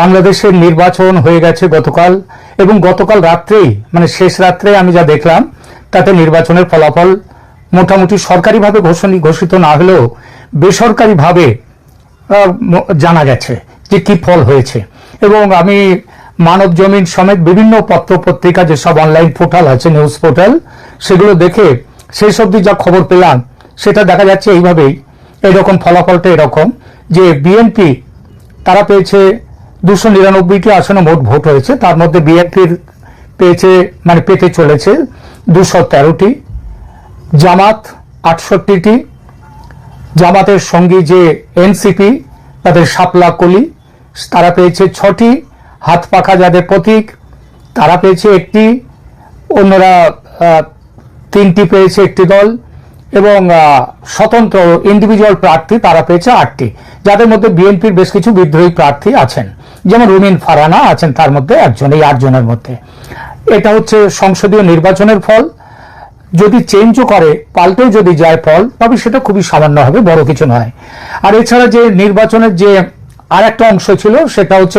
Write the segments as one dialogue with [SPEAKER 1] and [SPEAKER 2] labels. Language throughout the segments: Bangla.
[SPEAKER 1] বাংলাদেশের নির্বাচন হয়ে গেছে গতকাল এবং গতকাল রাত্রেই মানে শেষ রাত্রে আমি যা দেখলাম, তাতে নির্বাচনের ফলাফল মোটামুটি সরকারিভাবে ঘোষণী ঘোষিত না হলেও বেসরকারিভাবে জানা গেছে যে কি ফল হয়েছে। এবং আমি মানব জমিন সমেত বিভিন্ন পত্র পত্রিকা যেসব অনলাইন পোর্টাল আছে, নিউজ পোর্টাল, সেগুলো দেখে সেই অবধি যা খবর পেলাম, সেটা দেখা যাচ্ছে এইভাবেই। এরকম ফলাফলটা এরকম যে বিএনপি, তারা পেয়েছে দুশো নিরানব্বইটি আসনে মোট ভোট হয়েছে। তার মধ্যে বিএনপির পেয়েছে মানে পেতে চলেছে দুশো তেরোটি জামাত আটষট্টিটি জামাতের সঙ্গী যে এনসিপি তাদের শাপলা কলি, তারা পেয়েছে ছটি হাত পাখা যাদের প্রতীক, তারা পেয়েছে একটি। অন্যরা তিনটি পেয়েছে একটি দল। এবং স্বতন্ত্র ইন্ডিভিজুয়াল প্রার্থী তারা পেয়েছে আটটি, যাদের মধ্যে বিএনপির বেশ কিছু বিদ্রোহী প্রার্থী আছেন। যেমন রুমিন ফারানা আছেন তার মধ্যে একজন, এই আটজনের মধ্যে। এটা হচ্ছে সংসদীয় নির্বাচনের ফল। যদি চেঞ্জও করে, পাল্টেও যদি যায় ফল, তবে সেটা খুবই সামান্য হবে, বড় কিছু নয়। আর এছাড়া যে নির্বাচনের যে আর একটা অংশ ছিল, সেটা হচ্ছে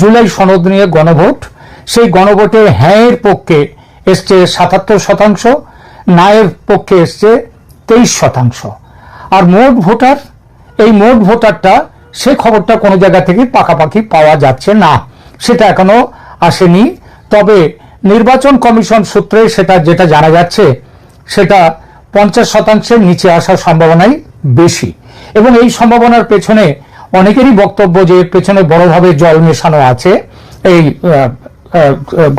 [SPEAKER 1] জুলাই সনদ নিয়ে গণভোট। সেই গণভোটে হ্যাঁ এর পক্ষে এসছে সাতাত্তর শতাংশ, নায়ের পক্ষে এসছে তেইশ শতাংশ। আর মোট ভোটার, এই মোট ভোটারটা, সে খবরটা কোনো জায়গা থেকে পাকাপাকি পাওয়া যাচ্ছে না। সেটা এখনও আসেনি। তবে নির্বাচন কমিশন সূত্রে সেটা যেটা জানা যাচ্ছে, সেটা পঞ্চাশ শতাংশের নিচে আসার সম্ভাবনাই বেশি। এবং এই সম্ভাবনার পেছনে অনেকেরই বক্তব্য যে পেছনে বড়ভাবে জল মেশানো আছে এই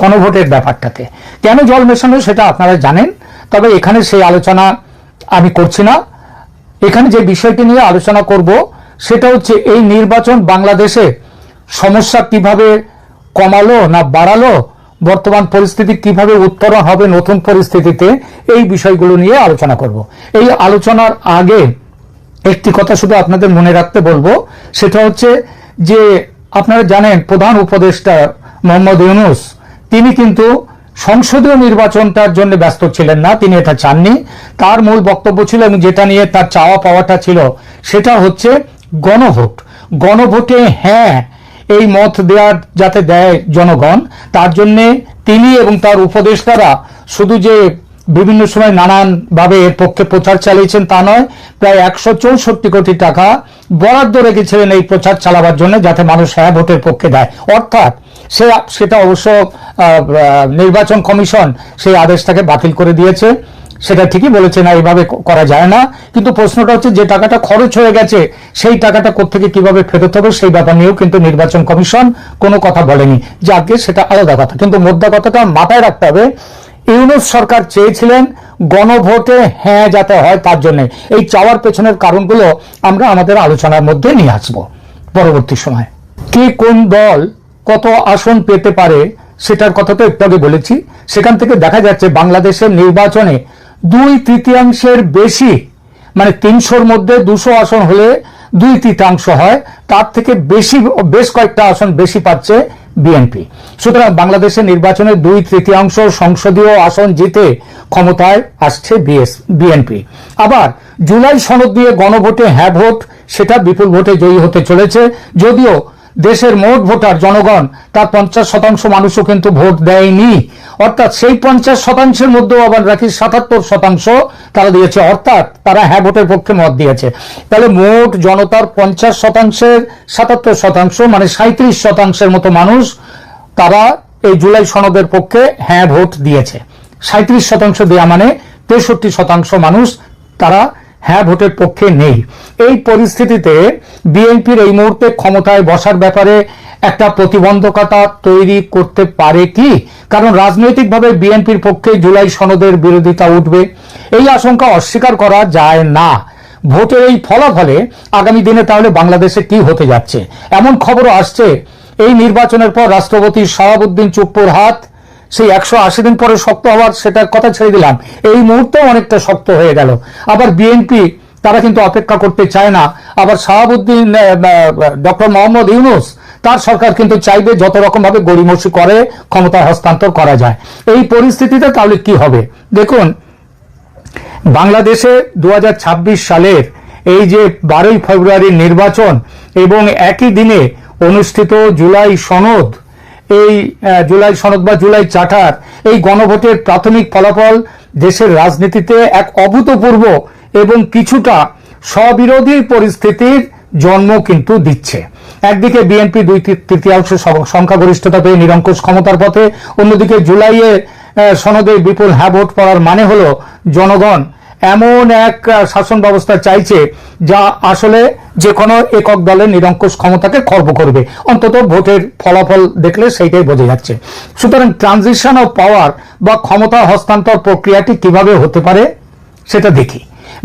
[SPEAKER 1] গণভোটের ব্যাপারটাতে। কেন জল মেশানো সেটা আপনারা জানেন? তবে এখানে সেই আলোচনা আমি করছি না। এখানে যে বিষয়টি নিয়ে আলোচনা করব, সেটা হচ্ছে এই নির্বাচন বাংলাদেশে সমস্যা কীভাবে কমালো না বাড়ালো, বর্তমান পরিস্থিতি কীভাবে উত্তরণ হবে নতুন পরিস্থিতিতে, এই বিষয়গুলো নিয়ে আলোচনা করব। এই আলোচনার আগে একটি কথা শুধু আপনাদের মনে রাখতে বলব, সেটা হচ্ছে যে আপনারা জানেন প্রধান উপদেষ্টা মোহাম্মদ ইউনুস, তিনি কিন্তু সংসদীয় নির্বাচনটার জন্য ব্যস্ত ছিলেন না, তিনি এটা চাননি। তার মূল বক্তব্য ছিল এবং যেটা নিয়ে তার চাওয়া পাওয়াটা ছিল, সেটা হচ্ছে গণভোট। গণভোটে হ্যাঁ এই মত দেওয়ার যাতে দেয় জনগণ, তার জন্য তিনি এবং তার উপদেষ্টারা শুধু যে বিভিন্ন সময় নানানভাবে এর পক্ষে প্রচার চালিয়েছেন তা নয়, প্রায় একশো চৌষট্টি কোটি টাকা বরাদ্দ রেখেছিলেন এই প্রচার চালাবার জন্য যাতে মানুষ হ্যাঁ ভোটের পক্ষে দেয়। অর্থাৎ সে সেটা অবশ্য নির্বাচন কমিশন সেই আদেশটাকে বাতিল করে দিয়েছে। সেটা ঠিকই বলেছে না এইভাবে করা যায় না। কিন্তু প্রশ্নটা হচ্ছে, যে টাকাটা খরচ হয়ে গেছে, সেই টাকাটা কোথেকে কীভাবে ফেরত হবে, সেই ব্যাপার নিয়েও কিন্তু নির্বাচন কমিশন কোনো কথা বলেনি। যাকে সেটা আলাদা কথা। কিন্তু মোদ্দা কথাটা মাথায় রাখতে হবে, ইউনুস সরকার চেয়েছিলেন গণভোটে হ্যাঁ যাতে হয় তার জন্য। এই চাওয়ার পেছনের কারণগুলো আমরা আমাদের আলোচনার মধ্যে নিয়ে আসব পরবর্তী সময়। কে কোন দল কত আসন পেতে পারে সেটার কথা তো একটু আগে বলেছি। সেখান থেকে দেখা যাচ্ছে বাংলাদেশের নির্বাচনে দুই তৃতীয়াংশের বেশি মানে তিনশোর মধ্যে দুশো আসন হলে দুই তৃতীয়াংশ হয়, তার থেকে বেশি, বেশ কয়েকটা আসন বেশি পাচ্ছে বিএনপি। সুতরাং বাংলাদেশের নির্বাচনে দুই তৃতীয়াংশ সংসদীয় আসন জিতে ক্ষমতায় আসছে বিএনপি। আবার জুলাই সনদ দিয়ে গণভোটে হ্যাঁ ভোট, সেটা বিপুল ভোটে জয়ী হতে চলেছে, যদিও দেশের মোট ভোটার জনগণ, তার পঞ্চাশ শতাংশ মানুষও কিন্তু ভোট দেয়নি। অর্থাৎ সেই পঞ্চাশ শতাংশের মধ্যেও আবার রাখি সাতাত্তর শতাংশ তারা দিয়েছে। অর্থাৎ তারা হ্যাঁ ভোটের পক্ষে মত দিয়েছে। তাহলে মোট জনতার পঞ্চাশ শতাংশের সাতাত্তর শতাংশ মানে সাঁত্রিশ শতাংশের মতো মানুষ, তারা এই জুলাই সনদের পক্ষে হ্যাঁ ভোট দিয়েছে। সাঁত্রিশ শতাংশ দেওয়া মানে তেষট্টি শতাংশ মানুষ তারা হ্যাঁ ভোটের পক্ষে নেই। এই পরিস্থিতিতে বিএনপির এই মুহূর্তে ক্ষমতায় বসার ব্যাপারে একটা প্রতিবন্ধকতা তৈরি করতে পারে কি? কারণ রাজনৈতিকভাবে বিএনপির পক্ষে জুলাই সনদের বিরোধিতা উঠবে। এই আশঙ্কা অস্বীকার করা যায় না। ভোটের এই ফলাফলে আগামী দিনে তাহলে বাংলাদেশে কি হতে যাচ্ছে? এমন খবরও আসছে। এই নির্বাচনের পর রাষ্ট্রপতি শাহাবুদ্দিন চুপ্পুর হাত সেই একশো আশি দিন পরে শক্ত হওয়ার সেটার কথা ছেড়ে দিলাম। এই মুহূর্তেও অনেকটা শক্ত হয়ে গেল। আবার বিএনপি তারা কিন্তু অপেক্ষা করতে চায় না। আবার শাহাবুদ্দিন ডক্টর মোহাম্মদ ইউনুস, তার সরকার কিন্তু চাইবে যত রকম ভাবে গড়িমসি করে ক্ষমতা হস্তান্তর করা যায়। এই পরিস্থিতিতে তাহলে কি হবে? দেখুন, বাংলাদেশে দু হাজার ছাব্বিশ সালের এই যে বারোই ফেব্রুয়ারির নির্বাচন এবং একই দিনে অনুষ্ঠিত জুলাই সনদ এই জুলাই সনদ বা জুলাই চার্টার এই গণভোটের প্রাথমিক ফলাফল দেশের রাজনীতিতে এক অভূতপূর্ব এবং কিছুটা স্ববিরোধী পরিস্থিতির জন্ম কিন্তু দিচ্ছে। একদিকে বিএনপি দুই তৃতীয়াংশ সংখ্যাগরিষ্ঠতা পেয়ে নিরঙ্কুশ ক্ষমতার পথে, অন্যদিকে জুলাইয়ে সনদে বিপুল হ্যাঁ ভোট পড়ার মানে হল জনগণ এমন এক শাসন ব্যবস্থা চাইছে যা আসলে যে কোনো একক দলের নিরঙ্কুশ ক্ষমতাকে খর্ব করবে। অন্তত ভোটের ফলাফল দেখলে সেইটাই বোঝা যাচ্ছে। সুতরাং ট্রানজিশন অফ পাওয়ার বা ক্ষমতা হস্তান্তর প্রক্রিয়াটি কীভাবে হতে পারে সেটা দেখি।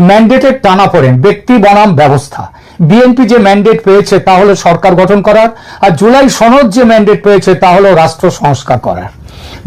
[SPEAKER 1] ম্যান্ডেটের টানা পড়েন, ব্যক্তি বনাম ব্যবস্থা। বিএনপি যে ম্যান্ডেট পেয়েছে তা হলো সরকার গঠন করার, আর জুলাই সনদ যে ম্যান্ডেট পেয়েছে তা হলো রাষ্ট্র সংস্কার করার।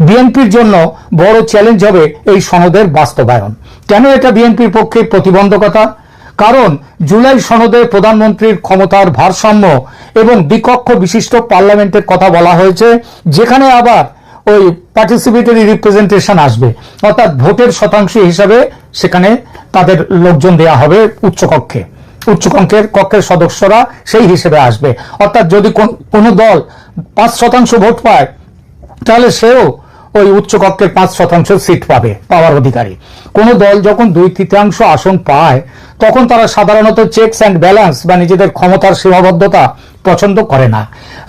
[SPEAKER 1] বিএনপির জন্য বড় চ্যালেঞ্জ হবে এই সনদের বাস্তবায়ন। কেন এটা বিএনপির পক্ষে প্রতিবন্ধকতা? কারণ জুলাই সনদে প্রধানমন্ত্রীর ক্ষমতার ভারসাম্য এবং বিকক্ষ বিশিষ্ট পার্লামেন্টের কথা বলা হয়েছে, যেখানে আবার ওই পার্টিসিপেটরি রিপ্রেজেন্টেশন আসবে। অর্থাৎ ভোটের শতাংশ হিসাবে সেখানে তাদের লোকজন দেয়া হবে উচ্চকক্ষে। উচ্চকক্ষের কক্ষের সদস্যরা সেই হিসেবে আসবে। অর্থাৎ যদি কোন- দল পাঁচ শতাংশ ভোট পায়, তাহলে সেও ওই উচ্চকক্ষের পাঁচ শতাংশ সিট পাবে, পাওয়ার অধিকারী। কোন দল যখন দুই তৃতীয়াংশ আসন পায়, তখন তারা সাধারণত চেকস অ্যান্ড ব্যালেন্স বা নিজেদের ক্ষমতার সীমাবদ্ধতা পছন্দ করে না।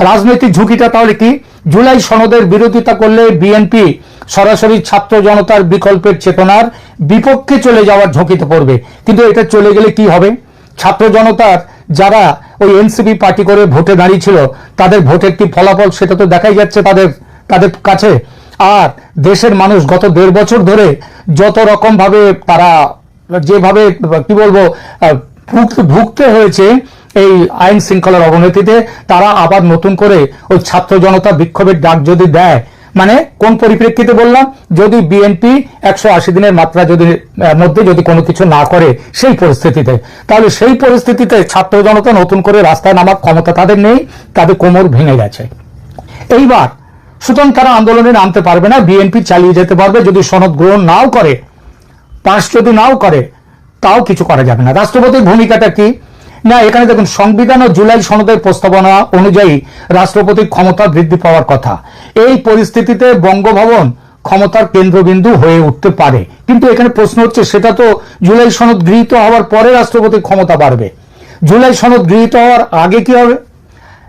[SPEAKER 1] রাজনৈতিক ঝুঁকিটা তাহলে কি? জুলাই সনদের বিরোধিতা করলে বিএনপি সরাসরি ছাত্র জনতার বিকল্পের চেতনার বিপক্ষে চলে যাওয়ার ঝুঁকিতে পড়বে। কিন্তু এটা চলে গেলে কি হবে? ছাত্র জনতার যারা ওই এনসিপি পার্টি করে ভোটে দাঁড়িয়েছিল তাদের ভোটের কি ফলাফল সেটা তো দেখাই যাচ্ছে তাদের তাদের কাছে। আর দেশের মানুষ গত দেড় বছর ধরে যত রকম ভাবে তারা যেভাবে, কি বলব ভুগতে হয়েছে এই আইন শৃঙ্খলার অবনতিতে, তারা আবার নতুন করে ওই ছাত্র জনতা বিক্ষোভের ডাক যদি দেয় মানে কোন পরিপ্রেক্ষিতে বললাম, যদি বিএনপি একশো আশি দিনের মাত্রা যদি মধ্যে যদি কোনো কিছু না করে সেই পরিস্থিতিতে, তাহলে সেই পরিস্থিতিতে ছাত্র জনতা নতুন করে রাস্তায় নামার ক্ষমতা তাদের নেই, তাদের কোমর ভেঙে গেছে। এইবার সুতরাং তারা আন্দোলনে নামতে পারবে না, বিএনপি চালিয়ে যেতে পারবে, যদি সনদ গ্রহণ নাও করে, পাশ যদি নাও করে, তাও কিছু করা যাবে না। রাষ্ট্রপতির ভূমিকাটা কি? না, এখানে দেখুন, সংবিধান ও জুলাই সনদের প্রস্তাবনা অনুযায়ী রাষ্ট্রপতির ক্ষমতা বৃদ্ধি পাওয়ার কথা। এই পরিস্থিতিতে বঙ্গভবন ক্ষমতার কেন্দ্রবিন্দু হয়ে উঠতে পারে। কিন্তু এখানে প্রশ্ন হচ্ছে, সেটা তো জুলাই সনদ গৃহীত হওয়ার পরে রাষ্ট্রপতির ক্ষমতা বাড়বে। জুলাই সনদ গৃহীত হওয়ার আগে কি হবে?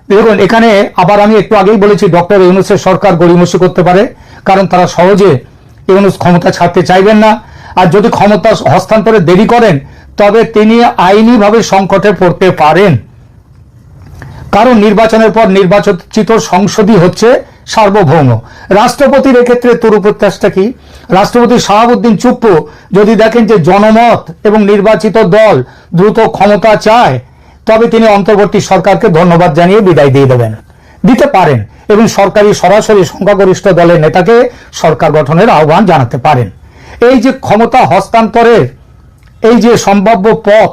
[SPEAKER 1] দেখুন, এখানে আবার আমি একটু আগেই বলেছি, ডক্টর ইউনুসের সরকার গড়িমসি করতে পারে, কারণ তারা সহজে ইউনুস ক্ষমতা ছাড়তে চাইবেন না। আর যদি ক্ষমতা হস্তান্তরে দেরি করেন, তবে তিনি আইনিভাবে সংকটে পড়তে পারেন। কারণ নির্বাচনের পর নির্বাচিত সংসদই হচ্ছে সার্বভৌম। রাষ্ট্রপতির এক্ষেত্রে তরু প্রত্যাশটা কি? রাষ্ট্রপতি শাহাবুদ্দিন চুপ্পু যদি দেখেন যে জনমত এবং নির্বাচিত দল দ্রুত ক্ষমতা চায় তবে তিনি অন্তর্বর্তী সরকারকে ধন্যবাদ জানিয়ে বিদায় দিয়ে দেবেন। দিতে পারেন এবং সরকারি সরাসরি সংখ্যাগরিষ্ঠ দলের নেতাকে সরকার গঠনের আহ্বান জানাতে পারেন। এই যে ক্ষমতা হস্তান্তরের এই যে সম্ভাব্য পথ,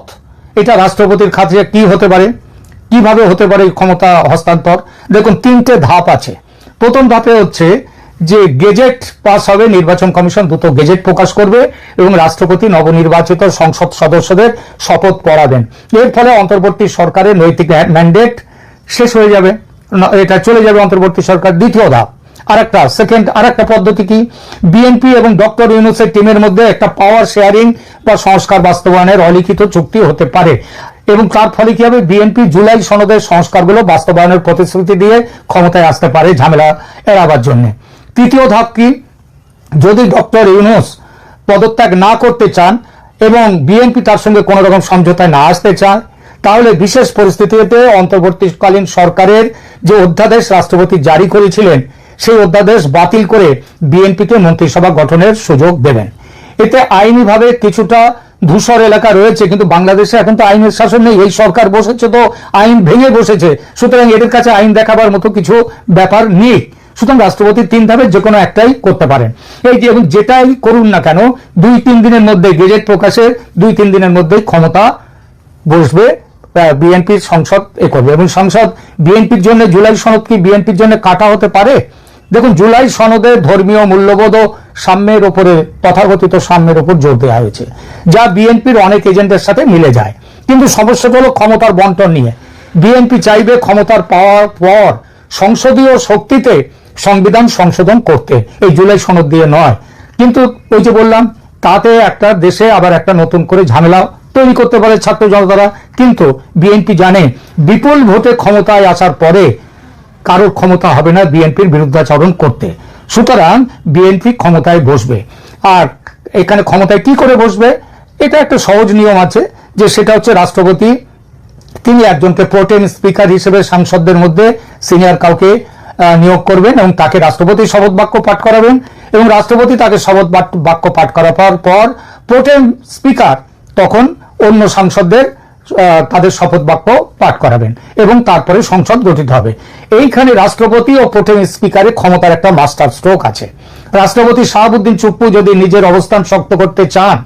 [SPEAKER 1] এটা রাষ্ট্রপতির খাতে কি হতে পারে? কীভাবে হতে পারে ক্ষমতা হস্তান্তর? দেখুন, তিনটে ধাপ আছে। প্রথম ধাপে হচ্ছে যে গেজেট পাস হবে, নির্বাচন কমিশন দ্রুত গেজেট প্রকাশ করবে এবং রাষ্ট্রপতি নবনির্বাচিত সংসদ সদস্যদের শপথ পড়াবেন। এর ফলে অন্তর্বর্তী সরকারের নৈতিক ম্যান্ডেট শেষ হয়ে যাবে। এটা চলে যাবে অন্তর্বর্তী সরকার দ্বিতীয় ধাপ। আরেকটা, সেকেন্ড, আরেকটা পদ্ধতি কি? বিএনপি এবং ডক্টর ইউনুসের টিমের মধ্যে একটা পাওয়ার শেয়ারিং বা সংস্কার বাস্তবায়নের অলিখিত চুক্তি হতে পারে এবং তার ফলে কি হবে? বিএনপি জুলাই সনদের সংস্কারগুলো বাস্তবায়নের প্রতিশ্রুতি দিয়ে ক্ষমতায় আসতে পারে ঝামেলা এড়াবার জন্য। তৃতীয় ধাপ কি? যদি ডক্টর ইউনুস পদত্যাগ না করতে চান এবং বিএনপি তার সঙ্গে কোনো রকম সমঝোতায় না আসতে চায়, তাহলে বিশেষ পরিস্থিতিতে অন্তর্বর্তীকালীন সরকারের যে অধ্যাদেশ রাষ্ট্রপতি জারি করেছিলেন, সেই অধ্যাদেশ বাতিল করে বিএনপিকে মন্ত্রিসভা গঠনের সুযোগ দেবেন। এতে আইনিভাবে কিছুটা ধূসর এলাকা রয়েছে, কিন্তু বাংলাদেশে এখন তো আইনের শাসন নেই, এই সরকার বসেছে তো আইন ভেঙে বসেছে, সুতরাং এদের কাছে আইন দেখাবার মতো কিছু ব্যাপার নেই। সুতরাং রাষ্ট্রপতি তিন ধাপে যে কোনো একটাই করতে পারেন। এই যে এবং যেটাই করুন না কেন, দুই তিন দিনের মধ্যে গেজেট প্রকাশের দুই তিন দিনের মধ্যেই ক্ষমতা বসবে বিএনপির সংসদ এ করবে। এবং সংসদ বিএনপির জন্য, জুলাই সনদ কি বিএনপির জন্য কাটা হতে পারে? দেখুন, জুলাই সনদে ধর্মীয় মূল্যবোধ ও সাম্যের ওপরে, তথাকথিত সাম্যের ওপর জোর দেওয়া হয়েছে, যা বিএনপির অনেক এজেন্টের সাথে মিলে যায়। কিন্তু সমস্যাটা হলো ক্ষমতার বন্টন নিয়ে। বিএনপি চাইবে ক্ষমতার পাওয়ার পর সংসদীয় শক্তিতে সংবিধান সংশোধন করতে। এই জুলাই সনদ দিয়ে নয়। কিন্তু ওই যে বললাম, তাতে একটা দেশে আবার একটা নতুন করে ঝামেলা তৈরি করতে পারে ছাত্র জনতারা। কিন্তু বিএনপি জানে, বিপুল ভোটে ক্ষমতায় আসার পরে কারোর ক্ষমতা হবে না বিএনপির বিরুদ্ধাচরণ করতে। সুতরাং বিএনপি ক্ষমতায় বসবে। আর এখানে ক্ষমতায় কি করে বসবে? এটা একটা সহজ নিয়ম আছে, যে সেটা হচ্ছে রাষ্ট্রপতি, তিনি একজনকে প্রোটেন স্পিকার হিসেবে সাংসদদের মধ্যে, সিনিয়র কাউকে নিয়োগ করবেন এবং তাকে রাষ্ট্রপতি শপথ বাক্য পাঠ করাবেন এবং রাষ্ট্রপতি তাকে শপথ বাক্য পাঠ করার পর পর প্রোটেন স্পিকার তখন অন্য সাংসদদের তাদের শপথ বাক্য পাঠ করাবেন এবং তারপরে সংসদ গঠিত হবে। এইখানে রাষ্ট্রপতি ও প্রোটেন স্পিকারের ক্ষমতার একটা মাস্টার স্ট্রোক আছে। রাষ্ট্রপতি শাহাবুদ্দিন চুপ্পু যদি নিজের অবস্থান শক্ত করতে চান,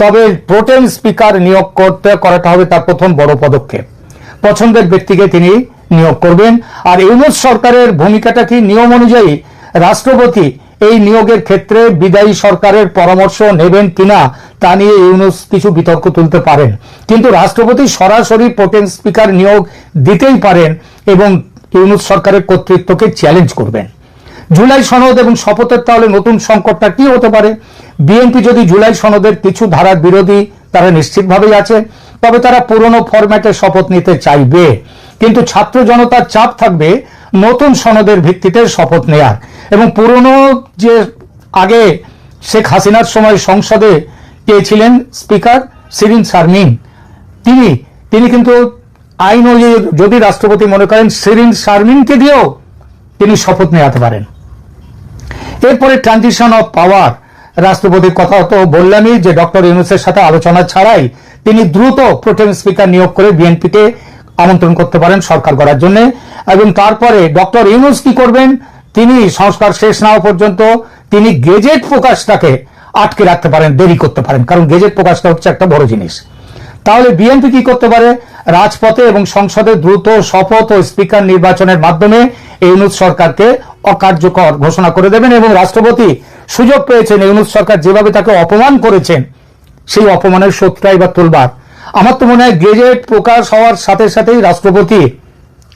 [SPEAKER 1] তবে প্রোটেন স্পিকার নিয়োগ করতে, করাটা হবে তার প্রথম বড় পদক্ষেপ। পছন্দের ব্যক্তিকে তিনি নিয়োগ করবেন। আর ইউনুস সরকারের ভূমিকাটা কি? নিয়ম অনুযায়ী রাষ্ট্রপতি এই নিয়োগের ক্ষেত্রে বিদায়ী সরকারের পরামর্শ নেবেন কিনা তা নিয়ে ইউনুস কিছু বিতর্ক তুলতে পারেন। কিন্তু রাষ্ট্রপতি সরাসরি প্রোটেন স্পিকার নিয়োগ দিতেই পারেন এবং ইউনুস সরকারের কর্তৃত্বকে চ্যালেঞ্জ করবেন। জুলাই সনদ এবং শপথের তাহলে নতুন সংকটটা কি হতে পারে? বিএনপি যদি জুলাই সনদের কিছু ধারার বিরোধী তারা নিশ্চিতভাবেই আছে, তবে তারা পুরনো ফরম্যাটে শপথ নিতে চাইবে। কিন্তু ছাত্র জনতার চাপ থাকবে নতুন সনদের ভিত্তিতে শপথ নেয়ার। এবং পুরনো যে আগে শেখ হাসিনার সময় সংসদে কে ছিলেন? স্পিকার সিরিন শারমিন। তিনি তিনি কিন্তু আইন যদি রাষ্ট্রপতি মনে করেন সিরিন শারমিনকে দিয়েও তিনি শপথ নেওয়াতে পারেন। এরপরে ট্রানজিশন অফ পাওয়ার। রাষ্ট্রপতির কথা তো বললামই যে ডক্টর ইউনুসের সাথে আলোচনা ছাড়াই তিনি দ্রুত প্রোটেম স্পিকার নিয়োগ করে বিএনপিকে আমন্ত্রণ করতে পারেন সরকার করার জন্য। এবং তারপরে ডক্টর ইউনুস কি করবেন? তিনি সংস্কার শেষ না পর্যন্ত তিনি গেজেট প্রকাশটাকে আটকে রাখতে পারেন, দেরি করতে পারেন। কারণ গেজেট প্রকাশটা হচ্ছে একটা বড় জিনিস। তাহলে বিএনপি কি করতে পারে? রাজপথে এবং সংসদে দ্রুত, শপথ ও স্পিকার নির্বাচনের মাধ্যমে ইউনুস সরকারকে অকার্যকর ঘোষণা করে দেবেন এবং রাষ্ট্রপতি সুযোগ পেয়েছেন ইউনুস সরকার যেভাবে তাকে অপমান করেছেন, সেই অপমানের শোধটা এবার তুলবার। আমার তো মনে হয় গেজেট প্রকাশ হওয়ার সাথে সাথেই রাষ্ট্রপতি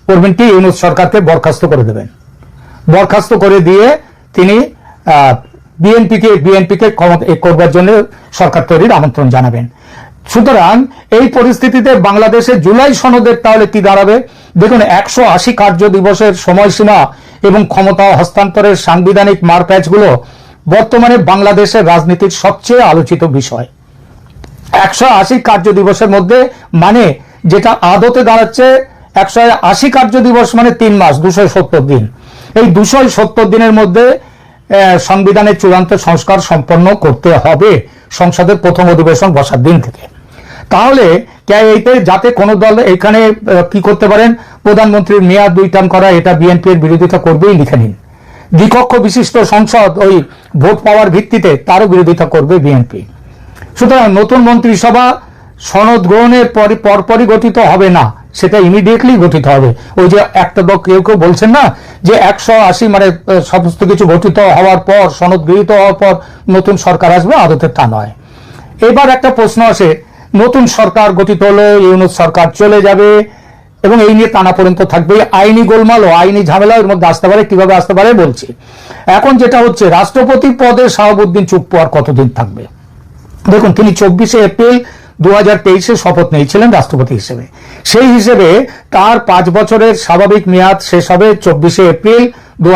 [SPEAKER 1] করবেন কি ইউনুস সরকারকে বরখাস্ত করে দেবেন। বরখাস্ত করে দিয়ে তিনি বিএনপিকে বিএনপিকে ক্ষমতা করবার জন্য সরকার তৈরির আমন্ত্রণ জানাবেন। সুতরাং এই পরিস্থিতিতে বাংলাদেশে জুলাই সনদের তাহলে কি দাঁড়াবে? দেখুন, একশো আশি কার্য দিবসের সময়সীমা এবং ক্ষমতা হস্তান্তরের সাংবিধানিক মারপ্যাচগুলো বর্তমানে বাংলাদেশের রাজনীতির সবচেয়ে আলোচিত বিষয়। একশো আশি কার্য দিবসের মধ্যে মানে যেটা আদতে দাঁড়াচ্ছে একশো আশি কার্য দিবস মানে তিন মাস, দুশো সত্তর দিন। এই দুশো সত্তর দিনের মধ্যে সংবিধানের চূড়ান্ত সংস্কার সম্পন্ন করতে হবে সংসদের প্রথম অধিবেশন বসার দিন থেকে। তাহলে এইতে যাতে কোনো দল এখানে কি করতে পারেন? প্রধানমন্ত্রীর মেয়াদ দুই টার্ম করা, এটা বিএনপি এর বিরোধিতা করবেই লিখে নিন। দ্বিকক্ষ বিশিষ্ট সংসদ ওই ভোট পাওয়ার ভিত্তিতে তারও বিরোধিতা করবে বিএনপি। সুতরাং নতুন মন্ত্রিসভা সনদ গ্রহণের পরে- পরপরই গঠিত হবে না, সেটা ইমিডিয়েটলি গঠিত হবে। ওই যে একটা দল কেউ কেউ বলছেন না যে একশো আশি মানে সমস্ত কিছু গঠিত হওয়ার পর, সনদ গৃহীত হওয়ার পর নতুন সরকার আসবে, আদতে তা নয়। এবার একটা প্রশ্ন আসে, নতুন সরকার গঠিত হলো, ইউনুস সরকার চলে যাবে, এবং এই নিয়ে টানা পর্যন্ত থাকবে। আইনি গোলমাল ও আইনি ঝামেলা এর মধ্যে আসতে পারে, কীভাবে আসতে পারে বলছি। এখন যেটা হচ্ছে, রাষ্ট্রপতি পদে শাহাবুদ্দিন চুপ আর কতদিন থাকবে? দেখুন, তিনি চব্বিশে এপ্রিল দু হাজার তেইশে শপথ নিয়েছিলেন রাষ্ট্রপতি হিসেবে। সেই হিসেবে তার পাঁচ বছরের স্বাভাবিক মেয়াদ শেষ হবে চব্বিশে এপ্রিল দু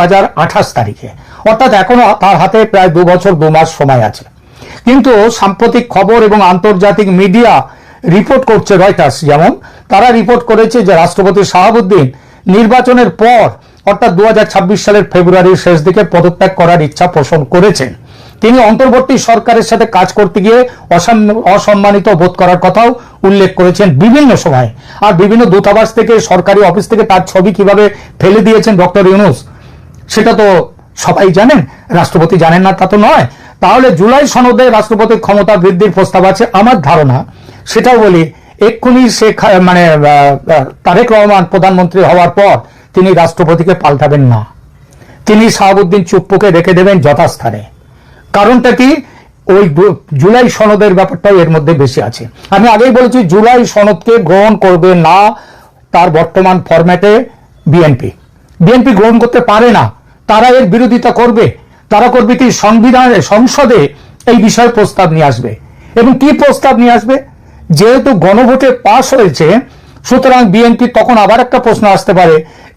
[SPEAKER 1] তারিখে। অর্থাৎ এখনও তার হাতে প্রায় দু বছর দু মাস সময় আছে। কিন্তু সাম্প্রতিক খবর এবং আন্তর্জাতিক মিডিয়া রিপোর্ট করছে রয়টার্স যেমন, তারা রিপোর্ট করেছে যে রাষ্ট্রপতি শাহাবুদ্দিন নির্বাচনের পর, অর্থাৎ দু হাজার ছাব্বিশ সালের ফেব্রুয়ারির শেষ দিকে পদত্যাগ করার ইচ্ছা পোষণ করেছেন। তিনি অন্তর্বর্তী সরকারের সাথে কাজ করতে গিয়ে অসাম- অসম্মানিত বোধ করার কথাও উল্লেখ করেছেন বিভিন্ন সভায়। আর বিভিন্ন দূতাবাস থেকে, সরকারি অফিস থেকে তার ছবি কীভাবে ফেলে দিয়েছেন ডক্টর ইউনুস, সেটা তো সবাই জানেন, রাষ্ট্রপতি জানেন না, তা তো নয়। তাহলে জুলাই সনদে রাষ্ট্রপতির ক্ষমতা বৃদ্ধির প্রস্তাব আছে, আমার ধারণা। সেটাও বলি, এক্ষুনি শেখ মানে তারেক রহমান প্রধানমন্ত্রী হওয়ার পর তিনি রাষ্ট্রপতিকে পাল্টাবেন না। তিনি শাহাবুদ্দিন চুপ্পুকে রেখে দেবেন যথাস্থানে। কারণটা কি? ওই জুলাই সনদের ব্যাপারটাও এর মধ্যে বেশি আছে। আমি আগেই বলেছি, জুলাই সনদকে গ্রহণ করবে না তার বর্তমান ফরম্যাটে বিএনপি বিএনপি গ্রহণ করতে পারে না, তারা এর বিরোধিতা করবে। তারা করবে কি? সংবিধানে, সংসদে এই বিষয়ে প্রস্তাব নিয়ে আসবে। এবং কি প্রস্তাব নিয়ে আসবে? যেহেতু গণভোটে পাশ হয়েছে, সুতরাং বিএনপি তখন আবার একটা প্রশ্ন আসতে পারে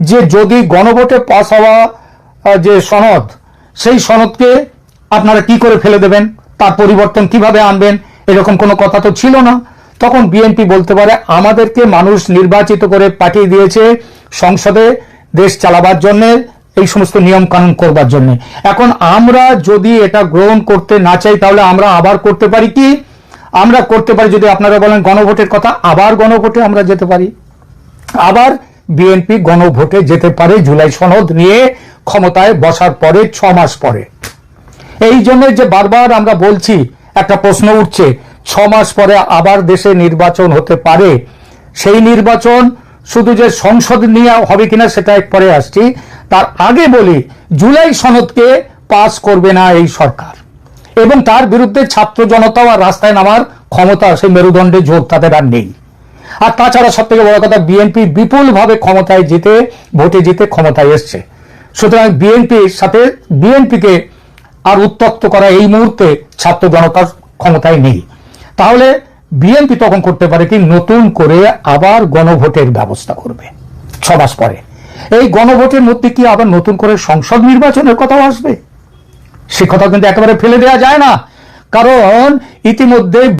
[SPEAKER 1] যে, যদি গণভোটে পাস হওয়া যে সনদ, সেই সনদকে আপনারা কি করে ফেলে দেবেন? তার পরিবর্তন কীভাবে আনবেন? এরকম কোনো কথা তো ছিল না। তখন বিএনপি বলতে পারে, আমাদেরকে মানুষ নির্বাচিত করে পাঠিয়ে দিয়েছে সংসদে দেশ চালাবার জন্য, এই সমস্ত নিয়ম কানুন করবার জন্য। এখন আমরা যদি এটা গ্রহণ করতে না চাই, তাহলে আমরা আবার করতে পারি কি? আমরা করতে পারি যদি আপনারা বলেন গণভোটের কথা, আবার গণভোটে আমরা যেতে পারি। আবার বিএনপি গণভোটে যেতে পারে জুলাই সনদ নিয়ে ক্ষমতায় বসার পরে, ছ মাস পরে। এই জন্য যে বারবার আমরা বলছি, একটা প্রশ্ন উঠছে, ছ মাস পরে আবার দেশে নির্বাচন হতে পারে? সেই নির্বাচন শুধু যে সংসদ নিয়ে হবে কিনা সেটা এক পরে আসছি। তার আগে বলি, জুলাই সনদকে পাস করবে না এই সরকার। এবং তার বিরুদ্ধে ছাত্র জনতাও আর রাস্তায় নামার ক্ষমতা সেই মেরুদণ্ডে যোগ তাদের আর নেই। আর তাছাড়া সব থেকে বড় কথা, বিএনপি বিপুল ভাবে ক্ষমতায় জিতে, ভোটে জিতে ক্ষমতায় এসছে। সুতরাং বিএনপির সাথে, বিএনপিকে আর উত্তক্ত করা এই মুহূর্তে ছাত্র জনতার ক্ষমতায় নেই। তাহলে বিএনপি তখন করতে পারে কি, নতুন করে আবার গণভোটের ব্যবস্থা করবে। ছ মাস পরে। এই গণভোটের মধ্যে কি আবার নতুন করে সংসদ নির্বাচনের কথাও আসবে? সে কথা কিন্তু একেবারে ফেলে দেওয়া যায় না। কারণ ইতিমধ্যে